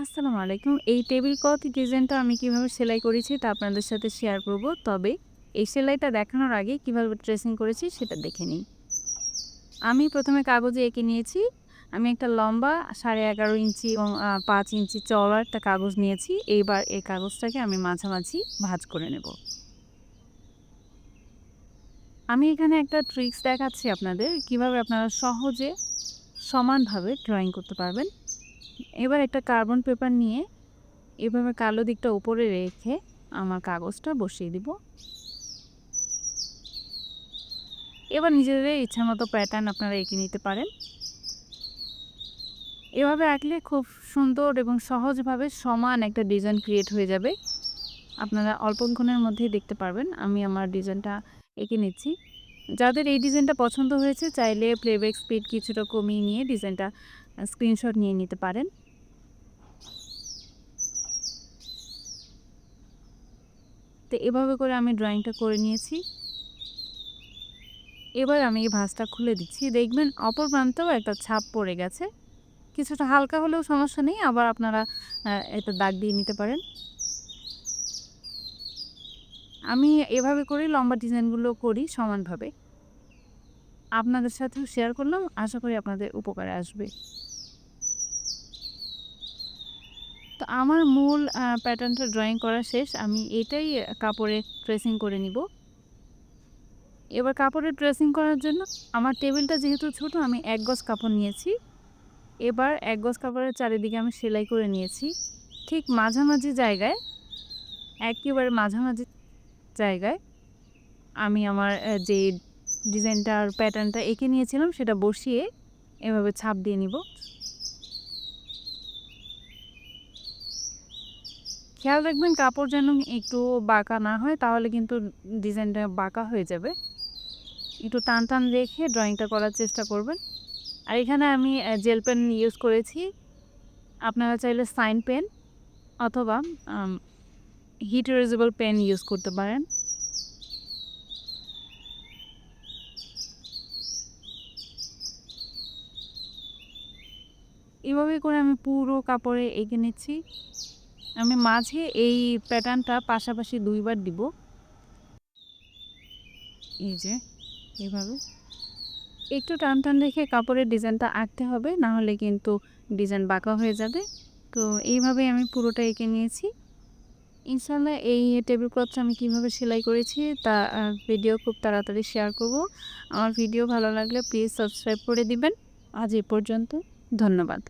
আসসালামু আলাইকুম। এই টেবিল ক্লথ ডিজাইনটা আমি কীভাবে সেলাই করেছি তা আপনাদের সাথে শেয়ার করব। তবে এই সেলাইটা দেখানোর আগে কীভাবে ট্রেসিং করেছি সেটা দেখে নিই। আমি প্রথমে কাগজে এঁকে নিয়েছি। আমি একটা লম্বা 11.5 ইঞ্চি এবং 5 ইঞ্চি চওড়া একটা কাগজ নিয়েছি। এইবার এই কাগজটাকে আমি মাঝামাঝি ভাজ করে নেব। আমি এখানে একটা ট্রিক্স দেখাচ্ছি আপনাদের কীভাবে আপনারা সহজে সমানভাবে ড্রয়িং করতে পারবেন। এবার একটা কার্বন পেপার নিয়ে এভাবে কালো দিকটা উপরে রেখে আমার কাগজটা বসিয়ে দিব। এবার নিজেদের ইচ্ছামতো প্যাটার্ন আপনারা এঁকে নিতে পারেন। এভাবে আঁকলে খুব সুন্দর এবং সহজভাবে সমান একটা ডিজাইন ক্রিয়েট হয়ে যাবে। আপনারা অল্পক্ষণের মধ্যেই দেখতে পারবেন। আমি আমার ডিজাইনটা এঁকে নিচ্ছি। যাদের এই ডিজাইনটা পছন্দ হয়েছে, চাইলে প্লেব্যাক স্পিড কিছুটা কমিয়ে নিয়ে ডিজাইনটা স্ক্রিনশট নিয়ে নিতে পারেন। তো এভাবে করে আমি ড্রয়িংটা করে নিয়েছি। এবার আমি এই ভাঁজটা খুলে দিচ্ছি। দেখবেন অপর প্রান্তেও একটা ছাপ পড়ে গেছে। কিছুটা হালকা হলেও সমস্যা নেই। আবার আপনারা আ একটা দাগ দিয়ে নিতে পারেন। আমি এভাবে করেই লম্বা ডিজাইনগুলো করি সমানভাবে। আপনাদের সাথেও শেয়ার করলাম। আশা করি আপনাদের উপকারে আসবে। তো আমার মূল প্যাটার্নটা ড্রয়িং করা শেষ। আমি এটাই কাপড়ে ট্রেসিং করে নিব। এবার কাপড়ে ড্রেসিং করার জন্য আমার টেবিলটা যেহেতু ছোট, আমি ১ গজ কাপড় নিয়েছি। এবার ১ গজ কাপড়ের চারিদিকে আমি সেলাই করে নিয়েছি। ঠিক মাঝামাঝি জায়গায়, একেবারে মাঝামাঝি জায়গায় আমি আমার যে ডিজাইনটার প্যাটার্নটা এঁকে নিয়েছিলাম সেটা বসিয়ে এভাবে ছাপ দিয়ে নিব। খেয়াল রাখবেন কাপড় যেন একটু বাঁকা না হয় তাহলে কিন্তু ডিজাইনটা বাঁকা হয়ে যাবে। একটু টান, টান রেখে ড্রয়িংটা করার চেষ্টা করবেন। আর এখানে আমি জেল পেন ইউজ করেছি। আপনারা চাইলে সাইন পেন অথবা হিট ইরেজেবল পেন ইউজ করতে পারেন। এভাবে করে আমি পুরো কাপড়ে এঁকে নিচ্ছি। আমি মাঝে এই প্যাটার্নটা পাশাপাশি দুইবার দিব। এই যে এভাবে। একটু টান, টান রেখে কাপড়ের ডিজাইনটা আঁকতে হবে। না হলে কিন্তু ডিজাইন বাঁকা হয়ে যাবে। তো এইভাবে আমি পুরোটা এঁকে নিয়েছি। ইনশাআল্লাহ এই টেবিল ক্লথটা আমি কীভাবে সেলাই করেছি তা ভিডিও খুব তাড়াতাড়ি শেয়ার করব। আমার ভিডিও ভালো লাগলে প্লিজ সাবস্ক্রাইব করে দিবেন। আজ এ পর্যন্ত। ধন্যবাদ।